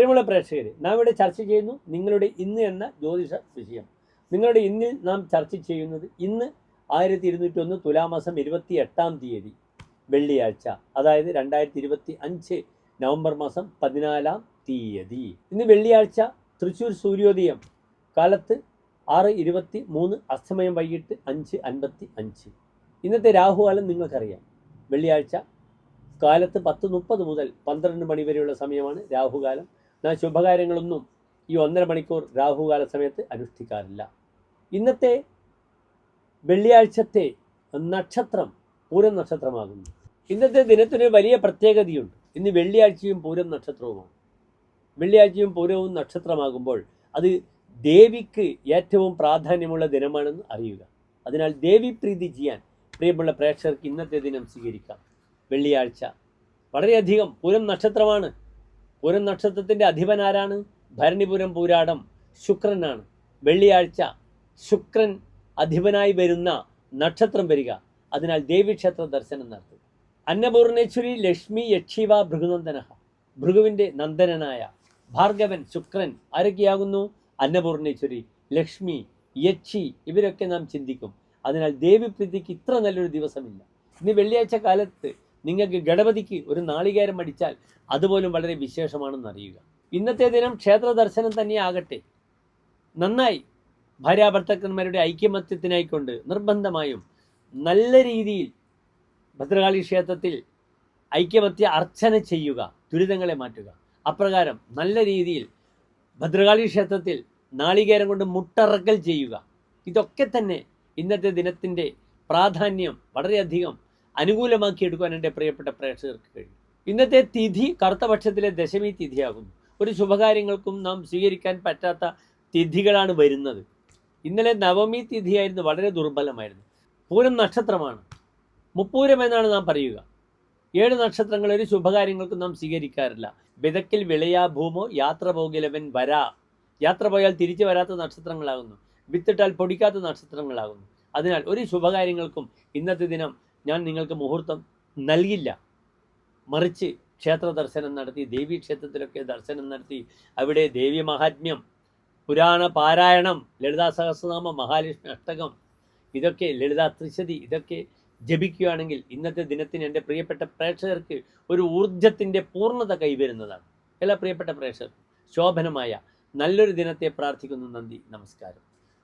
പ്രിയമുള്ള പ്രേക്ഷകരെ നാം ഇവിടെ ചർച്ച ചെയ്യുന്നു നിങ്ങളുടെ ഇന്ന് എന്ന ജ്യോതിഷ വിഷയം. നിങ്ങളുടെ ഇന്നിൽ നാം ചർച്ച ചെയ്യുന്നത് ഇന്ന് ആയിരത്തി ഇരുന്നൂറ്റി ഒന്ന് തുലാമാസം ഇരുപത്തി എട്ടാം തീയതി വെള്ളിയാഴ്ച അതായത് രണ്ടായിരത്തി ഇരുപത്തി അഞ്ച് നവംബർ മാസം പതിനാലാം തീയതി. ഇന്ന് വെള്ളിയാഴ്ച തൃശ്ശൂർ സൂര്യോദയം കാലത്ത് ആറ് ഇരുപത്തി മൂന്ന് അസ്തമയം വൈകിട്ട് അഞ്ച് അൻപത്തി അഞ്ച് ഇന്നത്തെ രാഹുകാലം നിങ്ങൾക്കറിയാം. വെള്ളിയാഴ്ച കാലത്ത് പത്ത് മുപ്പത് മുതൽ പന്ത്രണ്ട് മണി വരെയുള്ള സമയമാണ് രാഹുകാലം. എന്നാൽ ശുഭകാര്യങ്ങളൊന്നും ഈ ഒന്നര മണിക്കൂർ രാഹുകാല സമയത്ത് അനുഷ്ഠിക്കാറില്ല. ഇന്നത്തെ വെള്ളിയാഴ്ചത്തെ നക്ഷത്രം പൂരം നക്ഷത്രമാകുന്നു. ഇന്നത്തെ ദിനത്തിന് വലിയ പ്രത്യേകതയുണ്ട്. ഇന്ന് വെള്ളിയാഴ്ചയും പൂരം നക്ഷത്രവുമാണ്. വെള്ളിയാഴ്ചയും പൂരവും നക്ഷത്രമാകുമ്പോൾ അത് ദേവിക്ക് ഏറ്റവും പ്രാധാന്യമുള്ള ദിനമാണെന്ന് അറിയുക. അതിനാൽ ദേവി പ്രീതി ചെയ്യാൻ പ്രിയമുള്ള പ്രേക്ഷകർക്ക് ഇന്നത്തെ ദിനം സ്വീകരിക്കാം. വെള്ളിയാഴ്ച വളരെയധികം പൂരം നക്ഷത്രമാണ്. പൂരം നക്ഷത്രത്തിന്റെ അധിപൻ ആരാണ്? ഭരണിപുരം പൂരാടം ശുക്രനാണ്. വെള്ളിയാഴ്ച ശുക്രൻ അധിപനായി വരുന്ന നക്ഷത്രം വരിക. അതിനാൽ ദേവീക്ഷേത്ര ദർശനം നടത്തുക. അന്നപൂർണേശ്വരി ലക്ഷ്മി യക്ഷിവ ഭൃഗുനന്ദന ഭൃഗുവിന്റെ നന്ദനനായ ഭാർഗവൻ ശുക്രൻ ആരൊക്കെയാകുന്നു? അന്നപൂർണേശ്വരി ലക്ഷ്മി യക്ഷി ഇവരൊക്കെ നാം ചിന്തിക്കും. അതിനാൽ ദേവിപ്രീതിക്ക് ഇത്ര നല്ലൊരു ദിവസമില്ല. ഇനി വെള്ളിയാഴ്ച കാലത്ത് നിങ്ങൾക്ക് ഗണപതിക്ക് ഒരു നാളികേരം അടിച്ചാൽ അതുപോലും വളരെ വിശേഷമാണെന്ന് അറിയുക. ഇന്നത്തെ ദിനം ക്ഷേത്ര ദർശനം തന്നെയാകട്ടെ. നന്നായി ഭാര്യാഭർത്താക്കന്മാരുടെ ഐക്യമത്യത്തിനായിക്കൊണ്ട് നിർബന്ധമായും നല്ല രീതിയിൽ ഭദ്രകാളി ക്ഷേത്രത്തിൽ ഐക്യമത്യ അർച്ചന ചെയ്യുക ദുരിതങ്ങളെ മാറ്റുക. അപ്രകാരം നല്ല രീതിയിൽ ഭദ്രകാളി ക്ഷേത്രത്തിൽ നാളികേരം കൊണ്ട് മുട്ടറക്കൽ ചെയ്യുക. ഇതൊക്കെ തന്നെ ഇന്നത്തെ ദിനത്തിന്റെ പ്രാധാന്യം വളരെയധികം അനുകൂലമാക്കിയെടുക്കാൻ എന്റെ പ്രിയപ്പെട്ട പ്രേക്ഷകർക്ക് കഴിയും ഇന്നത്തെ തിഥി കറുത്തപക്ഷത്തിലെ ദശമി തിഥിയാകുന്നു. ഒരു ശുഭകാര്യങ്ങൾക്കും നാം സ്വീകരിക്കാൻ പറ്റാത്ത തിഥികളാണ് വരുന്നത്. ഇന്നലെ നവമി തിഥിയായിരുന്നു വളരെ ദുർബലമായിരുന്നു. പൂരം നക്ഷത്രമാണ്. മുപ്പൂരം എന്നാണ് നാം പറയുക. ഏഴ് നക്ഷത്രങ്ങൾ ഒരു ശുഭകാര്യങ്ങൾക്കും നാം സ്വീകരിക്കാറില്ല. വിതക്കിൽ വിളയാ ഭൂമോ യാത്ര പോകിലവൻ വരാ. യാത്ര പോയാൽ തിരിച്ചു വരാത്ത നക്ഷത്രങ്ങളാകുന്നു. വിത്തിട്ടാൽ പൊടിക്കാത്ത നക്ഷത്രങ്ങളാകുന്നു. അതിനാൽ ഒരു ശുഭകാര്യങ്ങൾക്കും ഇന്നത്തെ ദിനം ഞാൻ നിങ്ങൾക്ക് മുഹൂർത്തം നൽകില്ല. മറിച്ച് ക്ഷേത്ര ദർശനം നടത്തി ദേവീ ക്ഷേത്രത്തിലൊക്കെ ദർശനം നടത്തി അവിടെ ദേവി മഹാത്മ്യം പുരാണ പാരായണം ലളിതാ സഹസ്രനാമ മഹാലക്ഷ്മി അഷ്ടകം ഇതൊക്കെ ലളിതാ ത്രിശതി ഇതൊക്കെ ജപിക്കുകയാണെങ്കിൽ ഇന്നത്തെ ദിനത്തിന് എന്റെ പ്രിയപ്പെട്ട പ്രേക്ഷകർക്ക് ഒരു ഊർജത്തിന്റെ പൂർണത കൈവരുന്നതാണ്. എല്ലാ പ്രിയപ്പെട്ട പ്രേക്ഷകർക്കും ശോഭനമായ നല്ലൊരു ദിനത്തെ പ്രാർത്ഥിക്കുന്നു. നന്ദി നമസ്കാരം.